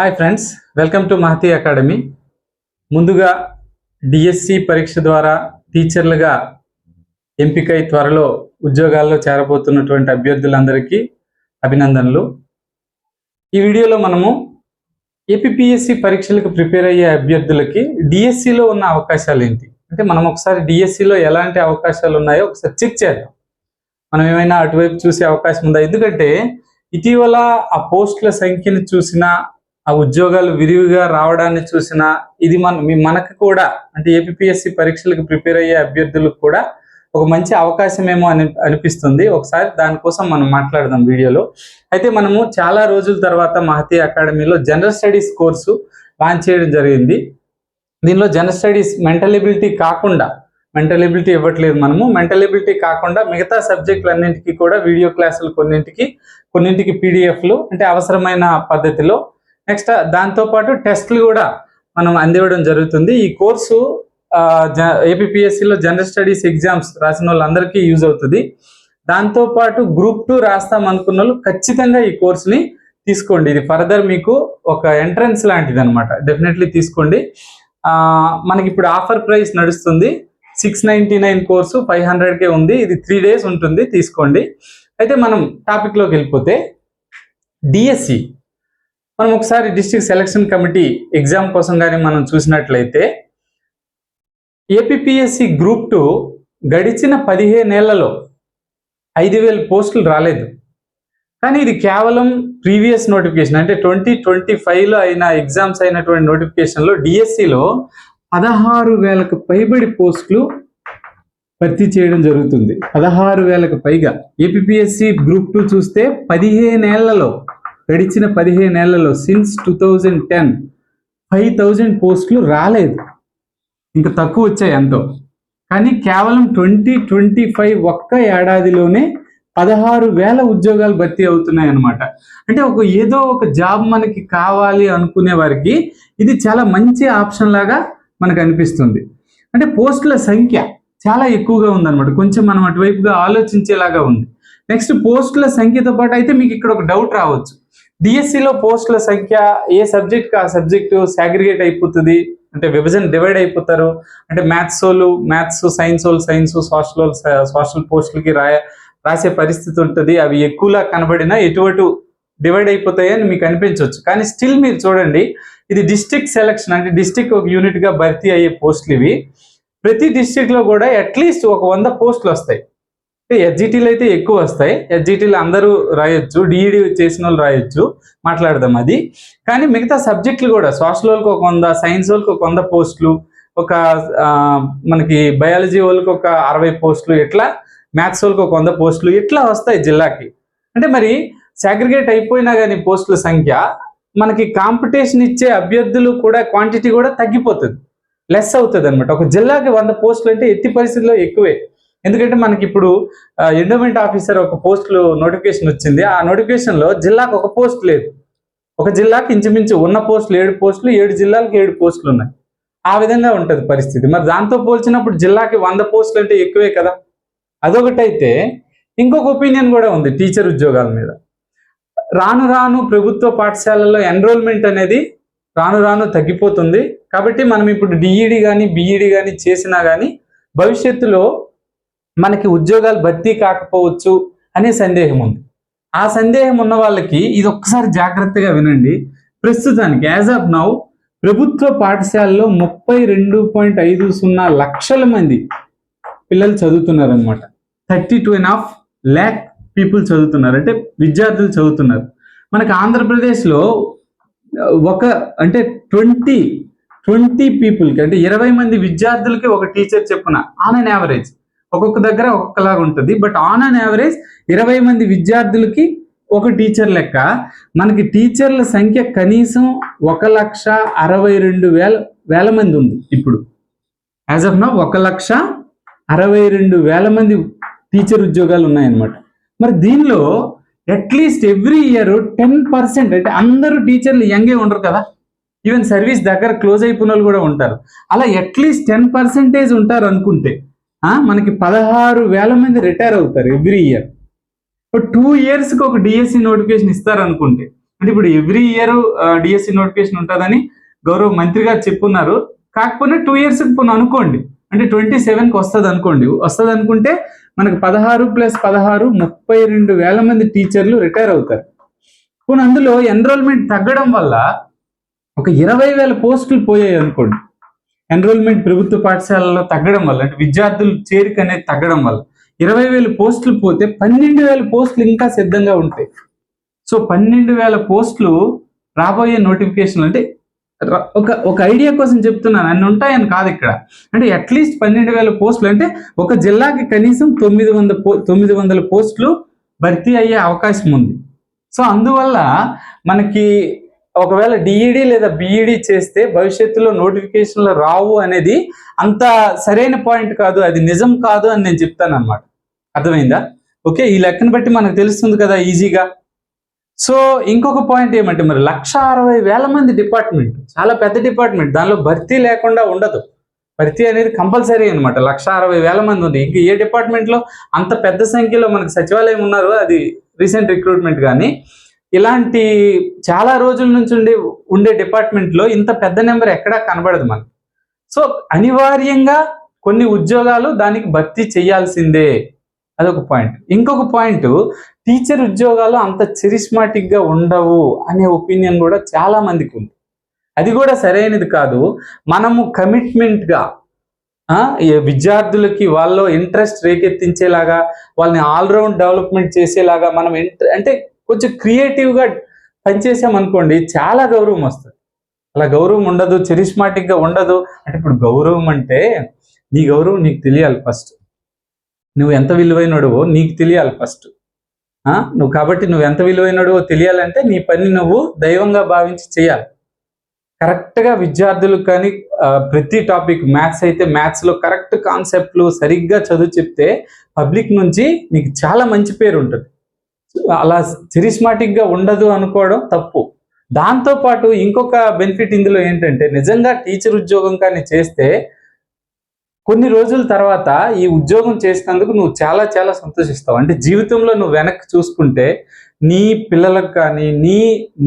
Hi friends welcome to Mahati academy ముందుగా DSC పరీక్ష ద్వారా టీచర్లుగా ఎంపికై త్వరలో ఉద్యోగాల్లో చేరబోతున్నటువంటి అభ్యర్థులందరికీ అభినందనలు. ఈ వీడియోలో మనము ఏపీఎస్సి పరీక్షలకు ప్రిపేర్ అయ్యే అభ్యర్థులకి డిఎస్సిలో ఉన్న అవకాశాలు ఏంటి? అంటే మనం ఒకసారి డిఎస్సిలో ఎలాంటి అవకాశాలు ఉన్నాయో ఒకసారి చెక్ చేద్దాం. మనం ఏమైనా అటువైపు చూసే అవకాశం ఉందా? ఎందుకంటే ఇటీవల ఆ పోస్టుల సంఖ్యను చూసినా ఆ ఉద్యోగాలు విరివిగా రావడాన్ని చూసినా ఇది మన మీ- మనకు కూడా అంటే ఏపీఎస్సి పరీక్షలకు ప్రిపేర్ అయ్యే అభ్యర్థులకు కూడా ఒక మంచి అవకాశమేమో అని అనిపిస్తుంది. ఒకసారి దానికోసం మనం మాట్లాడదాం వీడియోలో. అయితే మనము చాలా రోజుల తర్వాత మహతి అకాడమీలో జనరల్ స్టడీస్ కోర్సు లాంచ్ చేయడం జరిగింది. దీనిలో జనరల్ స్టడీస్ మెంటల్ ఎబిలిటీ కాకుండా మెంటల్ ఎబిలిటీ ఇవ్వట్లేదు మనము. మెంటల్ ఎబిలిటీ కాకుండా మిగతా సబ్జెక్టులు అన్నింటికి కూడా వీడియో క్లాసులు కొన్నింటికి కొన్నింటికి పీడిఎఫ్లు అంటే అవసరమైన పద్ధతిలో నెక్స్ట్ దాంతోపాటు టెస్ట్లు కూడా మనం అందివ్వడం జరుగుతుంది. ఈ కోర్సు ఏపీఎస్సిలో జనరల్ స్టడీస్ ఎగ్జామ్స్ రాసిన వాళ్ళందరికీ యూజ్ అవుతుంది. దాంతోపాటు గ్రూప్ టూ రాస్తాం అనుకున్న వాళ్ళు ఖచ్చితంగా ఈ కోర్సుని తీసుకోండి. ఇది ఫర్దర్ మీకు ఒక ఎంట్రన్స్ లాంటిది అనమాట డెఫినెట్లీ తీసుకోండి మనకి ఇప్పుడు ఆఫర్ ప్రైస్ నడుస్తుంది. Six ninety nine course five హండ్రెడ్కే ఉంది. ఇది త్రీ డేస్ ఉంటుంది. తీసుకోండి. అయితే మనం టాపిక్లోకి వెళ్ళిపోతే డిఎస్సి మనం ఒకసారి డిస్ట్రిక్ట్ సెలక్షన్ కమిటీ ఎగ్జామ్ కోసం కానీ మనం చూసినట్లయితే ఏపీఎస్సి గ్రూప్ టూ గడిచిన పదిహేనేళ్ళలో ఐదు వేల పోస్టులు రాలేదు. కానీ ఇది కేవలం ప్రీవియస్ నోటిఫికేషన్. అంటే ట్వంటీ ట్వంటీ ఫైవ్లో అయిన ఎగ్జామ్స్ అయినటువంటి నోటిఫికేషన్లో డిఎస్సిలో పదహారు వేలకు పైబడి పోస్టులు భర్తీ చేయడం జరుగుతుంది. పదహారు వేలకు పైగా ఏపీఎస్సి గ్రూప్ టూ చూస్తే పదిహేనేళ్ళలో గడిచిన పదిహేను నెలల్లో since two thousand ten five thousand పోస్టులు రాలేదు. ఇంకా తక్కువ వచ్చాయి ఎంతో. కానీ కేవలం ట్వంటీ ట్వంటీ ఫైవ్ ఒక్క ఏడాదిలోనే పదహారు వేల ఉద్యోగాలు భర్తీ అవుతున్నాయి అన్నమాట అంటే ఒక ఏదో ఒక జాబ్ మనకి కావాలి అనుకునే వారికి ఇది చాలా మంచి ఆప్షన్ లాగా మనకు అనిపిస్తుంది. అంటే పోస్టుల సంఖ్య చాలా ఎక్కువగా ఉందన్నమాట. కొంచెం మనం అటువైపుగా ఆలోచించేలాగా ఉంది. నెక్స్ట్ పోస్టుల సంఖ్యతో పాటు అయితే మీకు ఇక్కడ ఒక డౌట్ రావచ్చు. డిఎస్సిలో పోస్టుల సంఖ్య ఏ సబ్జెక్ట్ ఆ సబ్జెక్టు సాగ్రిగేట్ అయిపోతుంది? అంటే విభజన డివైడ్ అయిపోతారు. అంటే మ్యాథ్స్ వాళ్ళు మ్యాథ్స్ సైన్స్ వాళ్ళు సైన్స్ సోషల్ వాళ్ళు సోషల్ పోస్టులకి రాయ రాసే పరిస్థితి ఉంటుంది. అవి ఎక్కువలా కనబడినా ఎటువంటి డివైడ్ అయిపోతాయి అని మీకు అనిపించవచ్చు. కానీ స్టిల్ మీరు చూడండి ఇది డిస్ట్రిక్ట్ సెలక్షన్ అంటే డిస్ట్రిక్ట్ ఒక యూనిట్గా భర్తీ అయ్యే పోస్టులు ఇవి. ప్రతి డిస్టిక్లో లో కూడా అట్లీస్ట్ ఒక వంద పోస్టులు వస్తాయి. ఎస్జిటీలు అయితే ఎక్కువ వస్తాయి. ఎస్జిటీలు అందరూ రాయొచ్చు డిఈడి చేసిన వాళ్ళు రాయొచ్చు మాట్లాడదాం అది. కానీ మిగతా సబ్జెక్టులు కూడా సోషల్ వాళ్ళకి ఒక వంద సైన్స్ వాళ్ళకి ఒక వంద పోస్టులు ఒక మనకి బయాలజీ వాళ్ళకి ఒక అరవై పోస్టులు ఇట్లా మ్యాథ్స్ వాళ్ళకి ఒక వంద పోస్టులు ఇట్లా వస్తాయి జిల్లాకి. అంటే మరి సాగ్రిగేట్ అయిపోయినా కానీ పోస్టుల సంఖ్య మనకి కాంపిటీషన్ ఇచ్చే అభ్యర్థులు కూడా క్వాంటిటీ కూడా తగ్గిపోతుంది. లెస్ అవుతుంది అనమాట ఒక జిల్లాకి వంద పోస్టులు అంటే ఎత్తి పరిస్థితుల్లో ఎక్కువే. ఎందుకంటే మనకి ఇప్పుడు ఎండోమెంట్ ఆఫీసర్ ఒక పోస్టులు నోటిఫికేషన్ వచ్చింది. ఆ నోటిఫికేషన్లో జిల్లాకు ఒక పోస్ట్ లేదు. ఒక జిల్లాకి ఇంచుమించు ఉన్న పోస్టులు ఏడు పోస్టులు ఏడు జిల్లాలకు ఏడు పోస్టులు ఉన్నాయి. ఆ విధంగా ఉంటుంది పరిస్థితి. మరి దాంతో పోల్చినప్పుడు జిల్లాకి వంద పోస్టులు అంటే ఎక్కువే కదా? అదొకటైతే ఇంకొక ఒపీనియన్ కూడా ఉంది టీచర్ ఉద్యోగాల మీద. రాను రాను ప్రభుత్వ పాఠశాలల్లో ఎన్రోల్మెంట్ అనేది రాను రాను తగ్గిపోతుంది. కాబట్టి మనం ఇప్పుడు డిఈడి కానీ బిఈడి కానీ చేసినా కానీ భవిష్యత్తులో మనకి ఉద్యోగాలు భర్తీ కాకపోవచ్చు అనే సందేహం ఉంది. ఆ సందేహం ఉన్న వాళ్ళకి ఇది ఒక్కసారి జాగ్రత్తగా వినండి. ప్రస్తుతానికి యాజ్ ఆఫ్ నౌ ప్రభుత్వ పాఠశాలలో ముప్పై రెండు పాయింట్ ఐదు సున్నా లక్షల మంది పిల్లలు చదువుతున్నారు అనమాట thirty two and half lakh people చదువుతున్నారు. అంటే విద్యార్థులు చదువుతున్నారు. మనకి ఆంధ్రప్రదేశ్లో ఒక అంటే ట్వంటీ ట్వంటీ పీపుల్కి అంటే ఇరవై మంది విద్యార్థులకి ఒక టీచర్ చెప్పున ఆన్ అన్ యావరేజ్ ఒక్కొక్క దగ్గర ఒక్కొక్కలాగా ఉంటుంది. బట్ ఆన్ అన్ యావరేజ్ ఇరవై మంది విద్యార్థులకి ఒక టీచర్ లెక్క. మనకి టీచర్ల సంఖ్య కనీసం ఒక లక్ష అరవై రెండు వేల వేల మంది ఉంది ఇప్పుడు. యాజ్ ఆఫ్ నా ఒక లక్ష అరవై రెండు వేల మంది టీచర్ ఉద్యోగాలు ఉన్నాయన్నమాట. మరి దీనిలో at least every year ten percent అంటే అందరూ టీచర్లు యంగే ఉండరు కదా? ఈవెన్ సర్వీస్ దగ్గర క్లోజ్ అయిపోయిన వాళ్ళు కూడా ఉంటారు. అలా అట్లీస్ట్ టెన్ పర్సెంటేజ్ ఉంటారు అనుకుంటే మనకి పదహారు వేల మంది రిటైర్ అవుతారు ఎవ్రీ ఇయర్. టూ ఇయర్స్కి ఒక డిఎస్సి నోటిఫికేషన్ ఇస్తారు అనుకుంటే అంటే ఇప్పుడు ఎవ్రీ ఇయర్ డిఎస్సి నోటిఫికేషన్ ఉంటుందని గౌరవ మంత్రి గారు చెప్పున్నారు. కాకపోతే టూ ఇయర్స్ పోను అనుకోండి అంటే ట్వంటీ సెవెన్కి వస్తుంది అనుకోండి వస్తుంది అనుకుంటే మనకు పదహారు ప్లస్ పదహారు ముప్పై రెండు వేల మంది టీచర్లు రిటైర్ అవుతారు. పోనీ అందులో ఎన్రోల్మెంట్ తగ్గడం వల్ల ఒక ఇరవై వేల పోస్టులు పోయాయి అనుకోండి ఎన్రోల్మెంట్ ప్రభుత్వ పాఠశాలలో తగ్గడం వల్ల అంటే విద్యార్థులు చేరిక అనేది తగ్గడం వల్ల ఇరవై వేల పోస్టులు పోతే పన్నెండు వేల పోస్టులు ఇంకా సిద్ధంగా ఉంటాయి. సో పన్నెండు వేల పోస్టులు రాబోయే నోటిఫికేషన్ అంటే ఒక ఒక ఐడియా కోసం చెప్తున్నాను. అన్ని ఉంటాయని కాదు ఇక్కడ. అంటే అట్లీస్ట్ పన్నెండు వేల పోస్టులు అంటే ఒక జిల్లాకి కనీసం తొమ్మిది వంద పో తొమ్మిది వందల పోస్టులు భర్తీ అయ్యే అవకాశం ఉంది. సో అందువల్ల మనకి ఒకవేళ డిఈడి లేదా బిఈడి చేస్తే భవిష్యత్తులో నోటిఫికేషన్లు రావు అనేది అంత సరైన పాయింట్ కాదు అది నిజం కాదు అని నేను చెప్తాను అనమాట అర్థమైందా? ఓకే ఈ లెక్కను బట్టి మనకు తెలుస్తుంది కదా ఈజీగా. సో ఇంకొక పాయింట్ ఏమంటే మరి లక్ష అరవై వేల మంది డిపార్ట్మెంట్ చాలా పెద్ద డిపార్ట్మెంట్ దానిలో భర్తీ లేకుండా ఉండదు. భర్తీ అనేది కంపల్సరీ అనమాట లక్ష అరవై వేల మంది ఉంది ఇంక ఏ డిపార్ట్మెంట్లో అంత పెద్ద సంఖ్యలో మనకు సచివాలయం ఉన్నారు అది రీసెంట్ రిక్రూట్మెంట్ కానీ ఇలాంటి చాలా రోజుల నుంచి ఉండే ఉండే డిపార్ట్మెంట్లో ఇంత పెద్ద నెంబర్ ఎక్కడా కనబడదు మనకు. సో అనివార్యంగా కొన్ని ఉద్యోగాలు దానికి భర్తీ చేయాల్సిందే. అదొక పాయింట్ ఇంకొక పాయింట్ టీచర్ ఉద్యోగాలు అంత చెరిస్మాటిక్గా ఉండవు అనే ఒపీనియన్ కూడా చాలా మందికి ఉంది. అది కూడా సరైనది కాదు. మనము కమిట్మెంట్గా విద్యార్థులకి వాళ్ళు ఇంట్రెస్ట్ రేకెత్తించేలాగా వాళ్ళని ఆల్రౌండ్ డెవలప్మెంట్ చేసేలాగా మనం ఇంట్ర- అంటే కొంచెం క్రియేటివ్గా పనిచేసామనుకోండి చాలా గౌరవం వస్తుంది. అలా గౌరవం ఉండదు charismatic గా ఉండదు. అంటే ఇప్పుడు గౌరవం అంటే నీ గౌరవం నీకు తెలియాలి ఫస్ట్ నువ్వు ఎంత విలువైనడువో నీకు తెలియాలి ఫస్ట్ నువ్వు కాబట్టి నువ్వు ఎంత విలువైనడువో తెలియాలంటే నీ పని నువ్వు దైవంగా భావించి చేయాలి. కరెక్ట్గా విద్యార్థులకు కానీ ప్రతి టాపిక్ మ్యాథ్స్ అయితే మ్యాథ్స్లో కరెక్ట్ కాన్సెప్ట్లు సరిగ్గా చదువు చెప్తే పబ్లిక్ నుంచి నీకు చాలా మంచి పేరు ఉంటుంది. అలా సిరిస్మాటిక్గా ఉండదు అనుకోవడం తప్పు. దాంతో పాటు ఇంకొక బెనిఫిట్ ఇందులో ఏంటంటే నిజంగా టీచర్ ఉద్యోగం కానీ చేస్తే కొన్ని రోజుల తర్వాత ఈ ఉద్యోగం చేసినందుకు నువ్వు చాలా చాలా సంతోషిస్తావు. అంటే జీవితంలో నువ్వు వెనక్కి చూసుకుంటే నీ పిల్లలకు కానీ నీ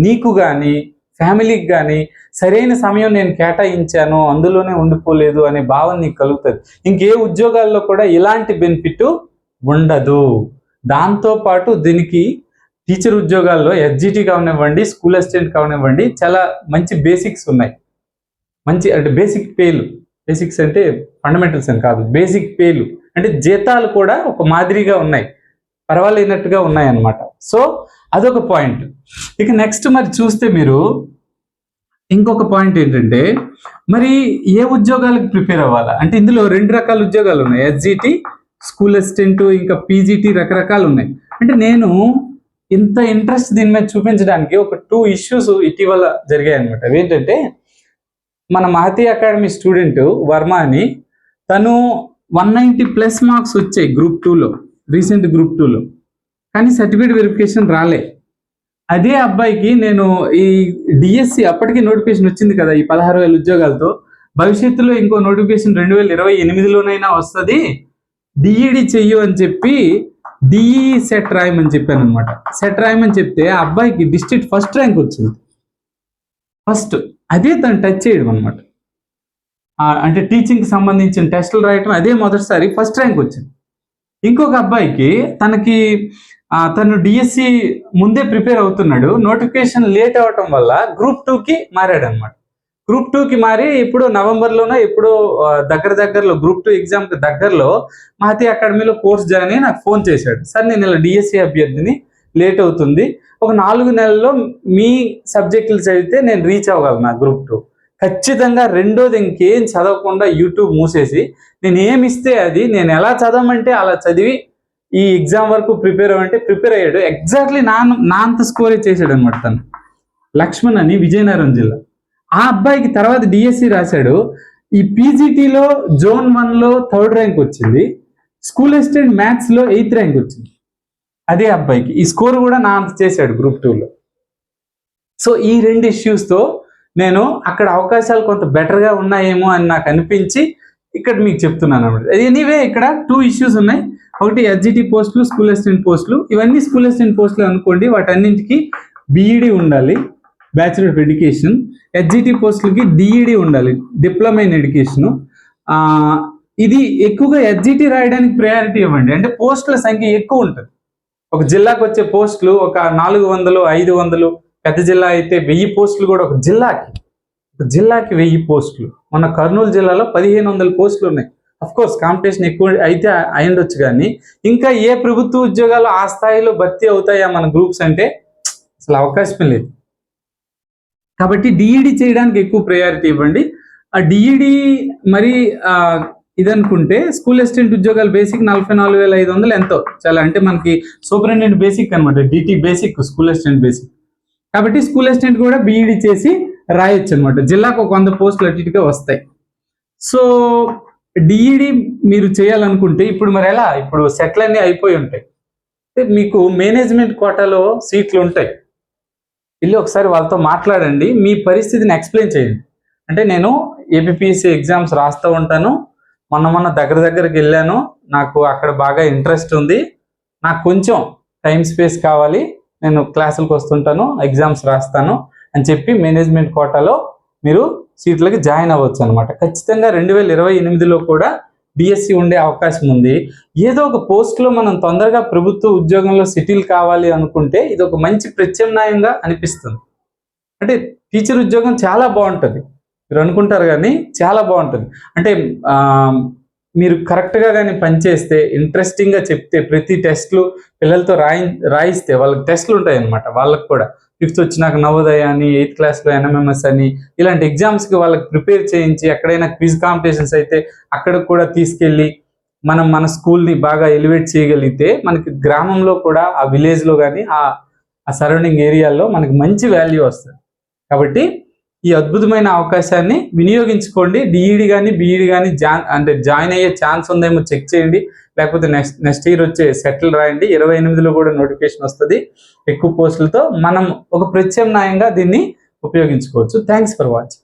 నీకు కానీ ఫ్యామిలీకి కానీ సరైన సమయం నేను కేటాయించాను అందులోనే ఉండిపోలేదు అనే భావన నీకు కలుగుతుంది. ఇంకే ఉద్యోగాల్లో కూడా ఇలాంటి బెనిఫిట్ ఉండదు. దాంతో పాటు దీనికి టీచర్ ఉద్యోగాల్లో ఎస్జిటి కావనివ్వండి స్కూల్ అసిస్టెంట్ కావనివ్వండి చాలా మంచి బేసిక్స్ ఉన్నాయి. మంచి అంటే బేసిక్ పేలు బేసిక్స్ అంటే ఫండమెంటల్స్ అని కాదు బేసిక్ పేలు అంటే జీతాలు కూడా ఒక మాదిరిగా ఉన్నాయి. పర్వాలేనట్టుగా ఉన్నాయి అన్నమాట సో అదొక పాయింట్. ఇక నెక్స్ట్ మరి చూస్తే మీరు ఇంకొక పాయింట్ ఏంటంటే మరి ఏ ఉద్యోగాలకు ప్రిపేర్ అవ్వాలా? అంటే ఇందులో రెండు రకాల ఉద్యోగాలు ఉన్నాయి. ఎస్జిటి స్కూల్ అసిస్టెంట్ ఇంకా పీజీటీ రకరకాలు ఉన్నాయి. అంటే నేను ఇంత ఇంట్రెస్ట్ దీని మీద చూపించడానికి ఒక టూ ఇష్యూస్ ఇటీవల జరిగాయి అనమాట ఏంటంటే మన మహతి అకాడమీ స్టూడెంట్ వర్మ అని తను వన్ నైంటీ ప్లస్ మార్క్స్ వచ్చాయి గ్రూప్ టూలో రీసెంట్ గ్రూప్ టూలో. కానీ సర్టిఫికేట్ వెరిఫికేషన్ రాలే. అదే అబ్బాయికి నేను ఈ డిఎస్సి అప్పటికి నోటిఫికేషన్ వచ్చింది కదా ఈ పదహారు వేల ఉద్యోగాలతో. భవిష్యత్తులో ఇంకో నోటిఫికేషన్ రెండు వేల ఇరవై ఎనిమిదిలోనైనా వస్తుంది. డిఈడి చెయ్యు అని చెప్పి డిఈ సెట్ రాయమని చెప్పాను అనమాట సెట్ రాయమని చెప్తే ఆ అబ్బాయికి డిస్ట్రిక్ట్ ఫస్ట్ ర్యాంక్ వచ్చింది. ఫస్ట్ అదే తను టచ్ చేయడం అనమాట అంటే టీచింగ్కి సంబంధించిన టెస్టులు రాయటం అదే మొదటిసారి ఫస్ట్ ర్యాంక్ వచ్చింది. ఇంకొక అబ్బాయికి తనకి తను డిఎస్సి ముందే ప్రిపేర్ అవుతున్నాడు. నోటిఫికేషన్ లేట్ అవ్వటం వల్ల గ్రూప్ టూకి మారాడు అనమాట గ్రూప్ టూకి మారి ఇప్పుడు నవంబర్లోనో ఇప్పుడు దగ్గర దగ్గరలో గ్రూప్ టూ ఎగ్జామ్కి దగ్గరలో మహతి అకాడమీలో కోర్స్ జాయిన్ అయ్యి నాకు ఫోన్ చేశాడు. సార్ నేను ఇలా డిఎస్సి అభ్యర్థిని లేట్ అవుతుంది. ఒక నాలుగు నెలల్లో మీ సబ్జెక్టులు చదివితే నేను రీచ్ అవ్వగలను నా గ్రూప్ టూ ఖచ్చితంగా రెండోది ఇంకేం చదవకుండా యూట్యూబ్ మూసేసి నేను ఏమి ఇస్తే అది నేను ఎలా చదవమంటే అలా చదివి ఈ ఎగ్జామ్ వరకు ప్రిపేర్ అవ్వంటే ప్రిపేర్ అయ్యాడు. ఎగ్జాక్ట్లీ నా నా అంత స్కోరే చేశాడు అనమాట తను. లక్ష్మణ్ అని విజయనగరం జిల్లా. ఆ అబ్బాయికి తర్వాత డిఎస్సి రాశాడు. ఈ పీజీటీలో జోన్ వన్లో థర్డ్ ర్యాంక్ వచ్చింది. స్కూల్ అసిస్టెంట్ మ్యాథ్స్లో ఎయిత్ ర్యాంక్ వచ్చింది. అదే అబ్బాయికి. ఈ స్కోర్ కూడా నా అంత చేశాడు గ్రూప్ టూలో సో ఈ రెండు ఇష్యూస్తో నేను అక్కడ అవకాశాలు కొంత బెటర్గా ఉన్నాయేమో అని నాకు అనిపించి ఇక్కడ మీకు చెప్తున్నాను అనమాట ఎనీవే ఇక్కడ టూ ఇష్యూస్ ఉన్నాయి. ఒకటి ఎస్జిటి పోస్టులు స్కూల్ అసిస్టెంట్ పోస్టులు ఇవన్నీ స్కూల్ అసిస్టెంట్ పోస్టులు అనుకోండి వాటన్నింటికి బీఈడి ఉండాలి. బ్యాచిలర్ ఆఫ్ ఎడ్యుకేషన్ హెచ్జిటి పోస్టులకి డిఈడి ఉండాలి డిప్లొమా ఇన్ ఎడ్యుకేషన్ ఇది ఎక్కువగా హెచ్జిటి రాయడానికి ప్రయారిటీ ఇవ్వండి. అంటే పోస్టుల సంఖ్య ఎక్కువ ఉంటుంది. ఒక జిల్లాకు వచ్చే పోస్టులు ఒక నాలుగు వందలు ఐదు వందలు పెద్ద జిల్లా అయితే వెయ్యి పోస్టులు కూడా ఒక జిల్లాకి ఒక జిల్లాకి వెయ్యి పోస్టులు. మన కర్నూలు జిల్లాలో పదిహేను వందల పోస్టులు ఉన్నాయి. అఫ్ కోర్స్ కాంపిటీషన్ ఎక్కువ అయితే అయ్యుండొచ్చు కానీ ఇంకా ఏ ప్రభుత్వ ఉద్యోగాలు ఆ స్థాయిలో భర్తీ అవుతాయా మన గ్రూప్స్ అంటే అసలు అవకాశం లేదు. కాబట్టి డిఈడి చేయడానికి ఎక్కువ ప్రయారిటీ ఇవ్వండి. ఆ డిఈడి మరి ఇదనుకుంటే స్కూల్ అసిస్టెంట్ ఉద్యోగాలు బేసిక్ నలభై నాలుగు వేల ఐదు వందలు ఎంతో చాలా అంటే మనకి సూపరింటెండెంట్ బేసిక్ అనమాట DT basic school assistant basic కాబట్టి స్కూల్ అసిస్టెంట్ కూడా బీఈడి చేసి రాయొచ్చు అనమాట జిల్లాకు ఒక వంద పోస్టులు అటు వస్తాయి. సో డిఈడి మీరు చేయాలనుకుంటే ఇప్పుడు మరి ఎలా? ఇప్పుడు సెట్లన్నీ అన్నీ అయిపోయి ఉంటాయి. మీకు మేనేజ్మెంట్ కోటాలో సీట్లు ఉంటాయి. వెళ్ళి ఒకసారి వాళ్ళతో మాట్లాడండి. మీ పరిస్థితిని ఎక్స్ప్లెయిన్ చేయండి. అంటే నేను ఏపీపీఎస్సీ ఎగ్జామ్స్ రాస్తూ ఉంటాను. మొన్న మొన్న దగ్గర దగ్గరికి వెళ్ళాను. నాకు అక్కడ బాగా ఇంట్రెస్ట్ ఉంది. నాకు కొంచెం టైం స్పేస్ కావాలి. నేను క్లాసులకు వస్తుంటాను ఎగ్జామ్స్ రాస్తాను అని చెప్పి మేనేజ్మెంట్ కోటాలో మీరు సీట్లకి జాయిన్ అవ్వచ్చు అనమాట ఖచ్చితంగా రెండు వేల ఇరవై ఎనిమిదిలో కూడా బీఎస్సీ ఉండే అవకాశం ఉంది. ఏదో ఒక పోస్ట్లో మనం తొందరగా ప్రభుత్వ ఉద్యోగంలో సెటిల్ కావాలి అనుకుంటే ఇది ఒక మంచి ప్రత్యామ్నాయంగా అనిపిస్తుంది. అంటే టీచర్ ఉద్యోగం చాలా బాగుంటుంది. మీరు అనుకుంటారు కానీ చాలా బాగుంటుంది. అంటే మీరు కరెక్ట్గా కానీ పనిచేస్తే ఇంట్రెస్టింగ్గా చెప్తే ప్రతి టెస్ట్లు పిల్లలతో రాయి రాయిస్తే వాళ్ళకి టెస్ట్లు ఉంటాయి అన్నమాట వాళ్ళకి కూడా. ఫిఫ్త్ వచ్చినాక నవోదయ అని ఎయిత్ క్లాస్లో ఎన్ఎంఎంఎస్ అని ఇలాంటి ఎగ్జామ్స్కి వాళ్ళకి ప్రిపేర్ చేయించి ఎక్కడైనా క్విజ్ కాంపిటీషన్స్ అయితే అక్కడ కూడా తీసుకెళ్ళి మనం మన స్కూల్ని బాగా ఎలివేట్ చేయగలిగితే మనకి గ్రామంలో కూడా ఆ విలేజ్లో కానీ ఆ ఆ సరౌండింగ్ ఏరియాల్లో మనకి మంచి వాల్యూ వస్తుంది. కాబట్టి ఈ అద్భుతమైన అవకాశాన్ని వినియోగించుకోండి. డిఈడి కానీ బీఈడి కానీ జాన్ అంటే జాయిన్ అయ్యే ఛాన్స్ ఉందేమో చెక్ చేయండి. లేకపోతే నెక్స్ట్ నెక్స్ట్ ఇయర్ వచ్చే సెటిల్ రాయండి. ఇరవై ఎనిమిదిలో కూడా నోటిఫికేషన్ వస్తుంది. ఎక్కువ పోస్టులతో మనం ఒక ప్రత్యామ్నాయంగా దీన్ని ఉపయోగించుకోవచ్చు. Thanks for watching